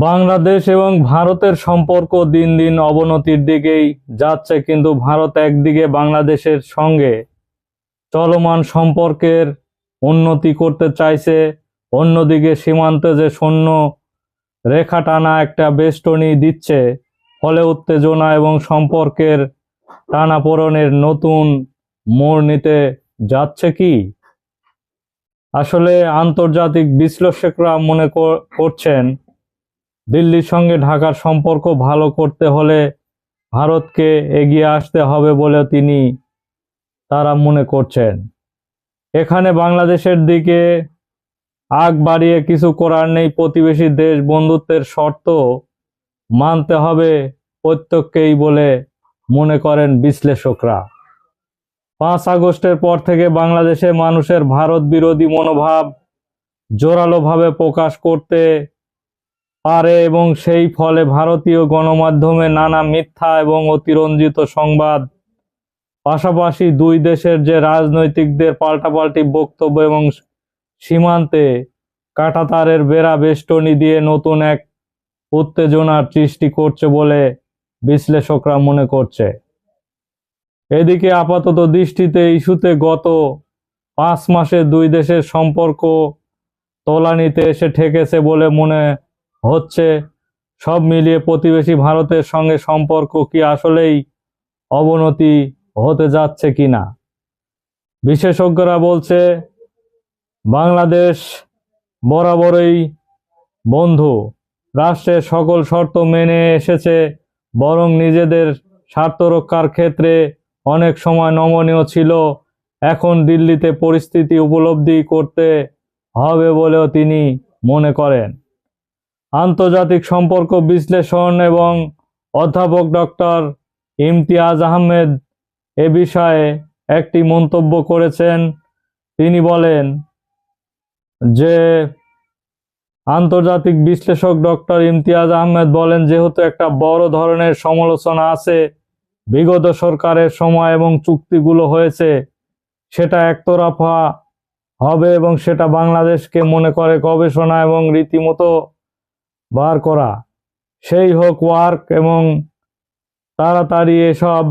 বাংলাদেশ এবং ভারতের সম্পর্ক দিন দিন অবনতির দিকেই যাচ্ছে, কিন্তু ভারত একদিকে বাংলাদেশের সঙ্গে চলমান সম্পর্কের উন্নতি করতে চাইছে, অন্যদিকে সীমান্তে যে সৈন্য রেখা টানা একটা বেষ্টনী দিচ্ছে, ফলে উত্তেজনা এবং সম্পর্কের টানাপোড়েনের নতুন মোড় নিতে যাচ্ছে কি? আসলে আন্তর্জাতিক বিশ্লেষকরা মনে কর- করছেন দিল্লির সঙ্গে ঢাকার সম্পর্ক ভালো করতে হলে ভারতকে এগিয়ে আসতে হবে বলে তিনি, তারা মনে করছেন। এখানে বাংলাদেশের দিকে আগ বাড়িয়ে কিছু করার নেই, প্রতিবেশী দেশ বন্ধুত্বের শর্ত মানতে হবে প্রত্যেককেই বলে মনে করেন বিশ্লেষকরা। পাঁচ আগস্টের পর থেকে বাংলাদেশে মানুষের ভারত বিরোধী মনোভাব জোরালোভাবে প্রকাশ করতে পারে এবং সেই ফলে ভারতীয় গণমাধ্যমে নানা মিথ্যা এবং অতিরঞ্জিত সংবাদ। পাশাপাশি দুই দেশের যে রাজনৈতিকদের পাল্টাপাল্টি বক্তব্য এবং সীমান্তে কাঁটাতারের বেড়া বেষ্টনী দিয়ে নতুন এক উত্তেজনার সৃষ্টি করছে বলে বিশ্লেষকরা মনে করছে। এদিকে আপাতত দৃষ্টিতে ইস্যুতে গত পাঁচ মাসে দুই দেশের সম্পর্ক তলানিতে এসে ঠেকেছে বলে মনে হচ্ছে সব মিলিয়ে প্রতিবেশী ভারতের সঙ্গে সম্পর্ক কি আসলেই অবনতি হতে যাচ্ছে কি না বিশেষজ্ঞরা বলছে, বাংলাদেশ বরাবরই বন্ধু। রাষ্ট্রের সকল শর্ত মেনে এসেছে, বরং নিজেদের স্বার্থ রক্ষার ক্ষেত্রে অনেক সময় নমনীয় ছিল। এখন দিল্লিতে পরিস্থিতি উপলব্ধি করতে হবে বলেও তিনি মনে করেন। আন্তর্জাতিক সম্পর্ক বিশ্লেষণ এবং অধ্যাপক ডক্টর ইমতিয়াজ আহমেদ এ বিষয়ে একটি মন্তব্য করেছেন। তিনি বলেন যে আন্তর্জাতিক বিশ্লেষক ডক্টর ইমতিয়াজ আহমেদ বলেন, যেহেতু একটা বড় ধরনের সমালোচনা আছে, বিগত সরকারের সময় এবং চুক্তিগুলো হয়েছে, সেটা একতরফা হবে এবং সেটা বাংলাদেশকে মনে করে গবেষণা এবং রীতিমতো বার করা। সেই হোক ওয়ার্ক এবং তাড়াতাড়ি এসব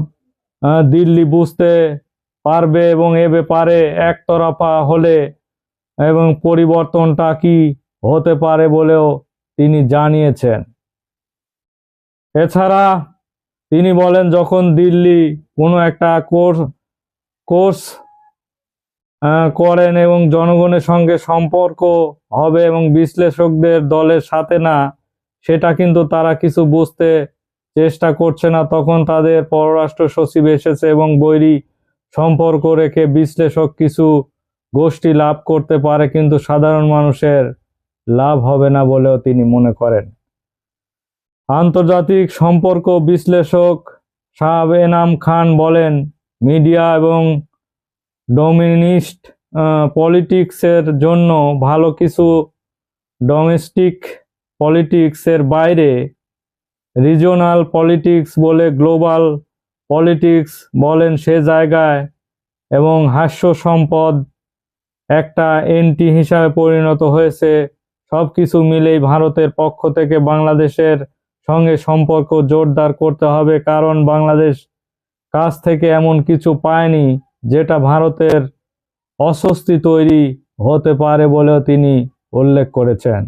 দিল্লি বুঝতে পারবে এবং এ ব্যাপারে একতরফা হলে এবং পরিবর্তনটা কি হতে পারে বলেও তিনি জানিয়েছেন। এছাড়া তিনি বলেন, যখন দিল্লি কোনো একটা কোর্স কোর্স করেন এবং জনগণের সঙ্গে সম্পর্ক হবে এবং বিশ্লেষকদের দলের সাথে না, সেটা কিন্তু তারা কিছু বুঝতে চেষ্টা করছে না। তখন তাদের পররাষ্ট্র সচিব এসেছে এবং বৈরী সম্পর্ক রেখে বিশ্লেষক কিছু গোষ্ঠী লাভ করতে পারে, কিন্তু সাধারণ মানুষের লাভ হবে না বলেও তিনি মনে করেন। আন্তর্জাতিক সম্পর্ক বিশ্লেষক শাহ এনাম খান বলেন, মিডিয়া এবং ডোমিনিস্ট পলিটিক্সের জন্য ভালো কিছু ডোমেস্টিক পলিটিক্সের বাইরে রিজিওনাল পলিটিক্স বলে গ্লোবাল পলিটিক্স বলেন সে জায়গায় এবং হাস্য সম্পদ একটা এন্টি হিসাবে পরিণত হয়েছে। সব কিছু মিলেই ভারতের পক্ষ থেকে বাংলাদেশের সঙ্গে সম্পর্ক জোরদার করতে হবে, কারণ বাংলাদেশ কাছ থেকে এমন কিছু পায়নি। যেটা ভারতের অস্বস্তি তৈরি হতে পারে বলেও তিনি উল্লেখ করেছেন।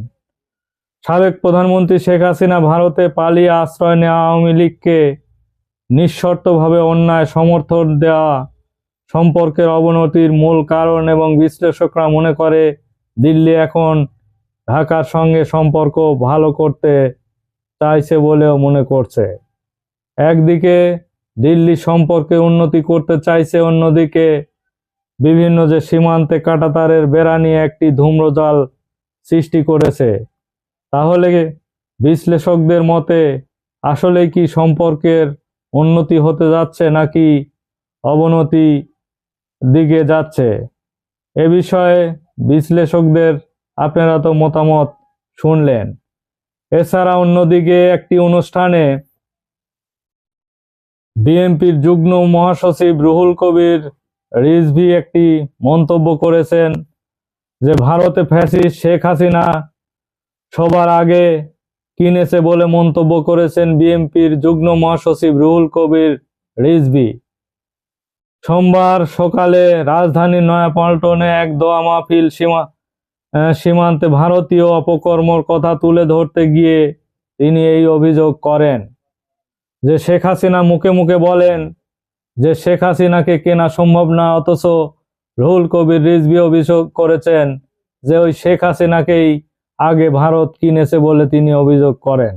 সাবেক প্রধানমন্ত্রী শেখ হাসিনা ভারতে পালিয়ে আশ্রয় নেওয়া আওয়ামী লীগকে নিঃশর্তভাবে অন্যায় সমর্থন দেওয়া সম্পর্কের অবনতির মূল কারণ এবং বিশ্লেষকরা মনে করে দিল্লি এখন ঢাকার সঙ্গে সম্পর্ক ভালো করতে চাইছে বলেও মনে করছে। একদিকে দিল্লি সম্পর্কে উন্নতি করতে চাইছে অন্যদিকে বিভিন্ন যে সীমান্তে কাঁটাতারের বেড়া নিয়ে একটি ধূম্রজাল সৃষ্টি করেছে। তাহলে বিশ্লেষকদের মতে, আসলে কি সম্পর্কের উন্নতি হতে যাচ্ছে নাকি অবনতি দিকে যাচ্ছে? এ বিষয়ে বিশ্লেষকদের আপনারা তো মতামত শুনলেন। এছাড়া অন্যদিকে একটি অনুষ্ঠানে বিএনপির যুগ্ম মহাসচিব রুহুল কবির রিজভি একটি মন্তব্য করেছেন যে, ভারতে ফ্যাসিস্ট শেখ হাসিনা সবার আগে কিনেছে বলে মন্তব্য করেছেন বিএনপির যুগ্ম মহাসচিব রুহুল কবির রিজভী। সোমবার সকালে রাজধানীর নয়াপল্টনে এক দোয়া মাহফিল সীমা সীমান্তে ভারতীয় অপকর্মর কথা তুলে ধরতে গিয়ে তিনি এই অভিযোগ করেন। যে শেখ হাসিনা মুখে মুখে বলেন যে শেখ হাসিনাকে কেনা সম্ভব না, অথচ রুহুল কবির রিজভী অভিযোগ করেছেন যে ওই শেখ হাসিনাকেই আগে ভারত কিনেছে বলে তিনি অভিযোগ করেন।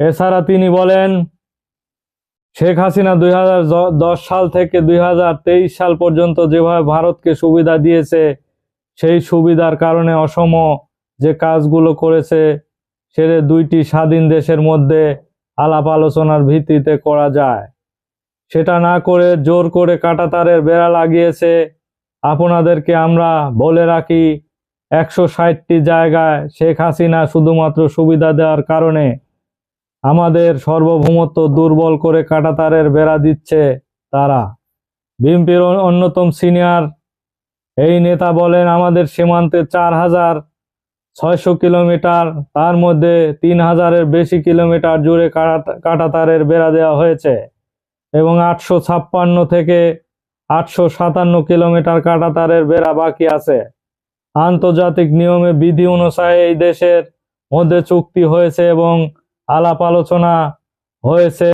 এছাড়া তিনি বলেন, শেখ হাসিনা দুই হাজার দশ সাল থেকে দুই হাজার তেইশ সাল পর্যন্ত যেভাবে ভারতকে সুবিধা দিয়েছে, সেই সুবিধার কারণে অসম যে কাজগুলো করেছে সেটা দুইটি স্বাধীন দেশের মধ্যে আলাপ আলোচনার ভিত্তিতে করা যায়। সেটা না করে জোর করে কাঁটাতারের বেড়া লাগিয়েছে। আপনাদেরকে আমরা বলে রাখি, একশো ষাটটি জায়গায় শেখ হাসিনা শুধুমাত্র সুবিধা দেওয়ার কারণে আমাদের সার্বভৌমত্ব দুর্বল করে কাঁটাতারের বেড়া দিচ্ছে তারা। বিএনপির অন্যতম সিনিয়র, এই নেতা বলেন, আমাদের সীমান্তে চার হাজার ছয়শো কিলোমিটার, তার মধ্যে তিন হাজারের বেশি কিলোমিটার জুড়ে কাটা- কাঁটাতারের বেড়া দেওয়া হয়েছে এবং আটশো ছাপ্পান্ন থেকে আটশো সাতান্ন কিলোমিটার কাঁটাতারের বেড়া বাকি আছে। আন্তর্জাতিক নিয়মে বিধি অনুসারে এই দেশের মধ্যে চুক্তি হয়েছে এবং আলাপ আলোচনা হয়েছে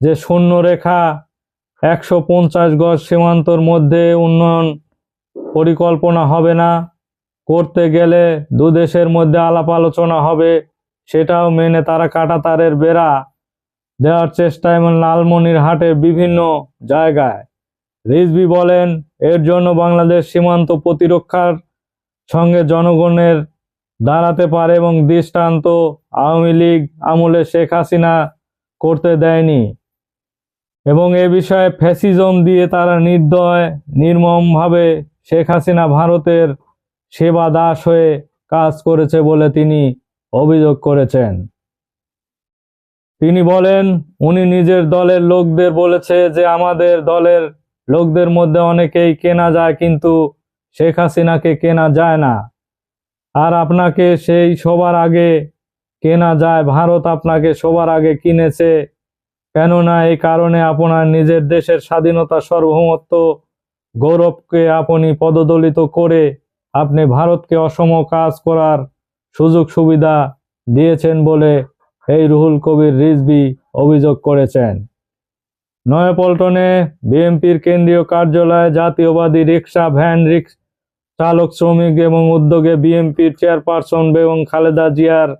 যে শূন্য রেখা একশো পঞ্চাশ গজ সীমান্তর মধ্যে উন্নয়ন পরিকল্পনা হবে না। করতে গেলে দু দেশের মধ্যে আলাপ আলোচনা হবে, সেটাও মেনে তারা কাঁটাতারের বেড়া দেওয়ার চেষ্টা এবং লালমনিরহাটের বিভিন্ন জায়গায়। রিজভি বলেন, এর জন্য বাংলাদেশ সীমান্ত প্রতিরক্ষার সঙ্গে জনগণের দাঁড়াতে পারে এবং দৃষ্টান্ত আওয়ামী লীগ আমলে শেখ হাসিনা করতে দেয়নি এবং এ বিষয়ে ফ্যাসিজম দিয়ে তারা নির্দয়, নির্মমভাবে শেখ হাসিনা ভারতের সেবা দাস হয়ে কাজ করেছে বলে তিনি অভিযোগ করেছেন। তিনি বলেন, উনি নিজের দলের লোকদের বলেছে যে আমাদের দলের লোকদের মধ্যে অনেকেই কেনা যায়, কিন্তু শেখ হাসিনাকে কেনা যায় না। আর আপনাকে সেই সবার আগে কেনা যায়, ভারত আপনাকে সবার আগে কিনেছে। কেননা এই কারণে আপনার নিজের দেশের স্বাধীনতা সার্বভৌমত্ব গৌরবকে আপনি পদদলিত করে আপনি ভারতকে অসম কাজ করার সুযোগ সুবিধা দিয়েছেন বলে এই রুহুল কবির রিজভি অভিযোগ করেছেন। নয়াপল্টনে বিএনপির কেন্দ্রীয় কার্যালয়ে জাতীয়বাদী রিক্সা, ভ্যান, রিক্স চালক, শ্রমিক এবং উদ্যোগে বিএনপির চেয়ারপারসন এবং খালেদা জিয়ার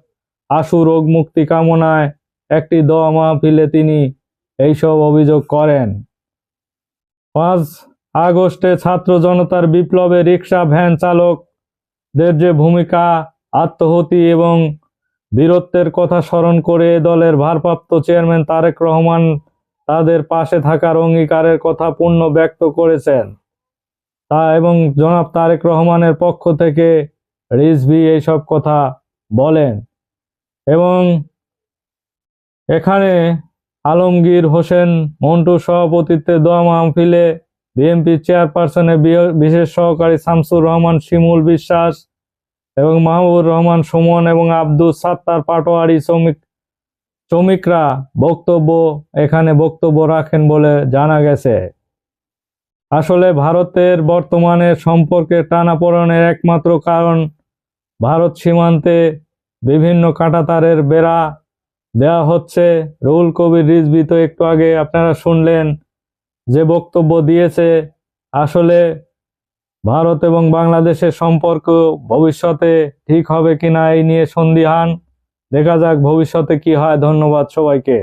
আশু রোগ মুক্তি কামনায় একটি দোয়া মাহফিলে তিনি এইসব অভিযোগ করেন। পাঁচ আগস্টে ছাত্র জনতার বিপ্লবে রিক্সা ভ্যান চালকদের যে ভূমিকা, আত্মহতি এবং বীরত্বের কথা স্মরণ করে দলের ভারপ্রাপ্ত চেয়ারম্যান তারেক রহমান তাদের পাশে থাকার অঙ্গীকারের কথা পূর্ণ ব্যক্ত করেছেন। তা এবং জনাব তারেক রহমানের পক্ষ থেকে রিজভি এইসব কথা বলেন এবং এখানে আলমগীর হোসেন মন্টু সভাপতিত্বে দোয়া মাহফিলে বিএনপি চেয়ারপারসনের বিশেষ সহকারী শামসুর রহমান, শিমুল বিশ্বাস এবং মাহবুবুর রহমান, সুমন এবং আব্দুল সাত্তার পাটোয়ারি শ্রমিক, শ্রমিকরা বক্তব্য, এখানে বক্তব্য রাখেন বলে জানা গেছে। আসলে ভারতের বর্তমানে সম্পর্কের টানাপোড়েনের একমাত্র কারণ ভারত সীমান্তে বিভিন্ন কাঁটাতারের বেড়া দেওয়া হচ্ছে। রুহুল কবির রিজবি তো একটু আগে আপনারা শুনলেন যে বক্তব্য দিয়েছে, আসলে ভারত এবং বাংলাদেশের সম্পর্ক ভবিষ্যতে ঠিক হবে কিনা এই নিয়ে সন্দিহান। দেখা যাক ভবিষ্যতে কি হয়। ধন্যবাদ সবাইকে।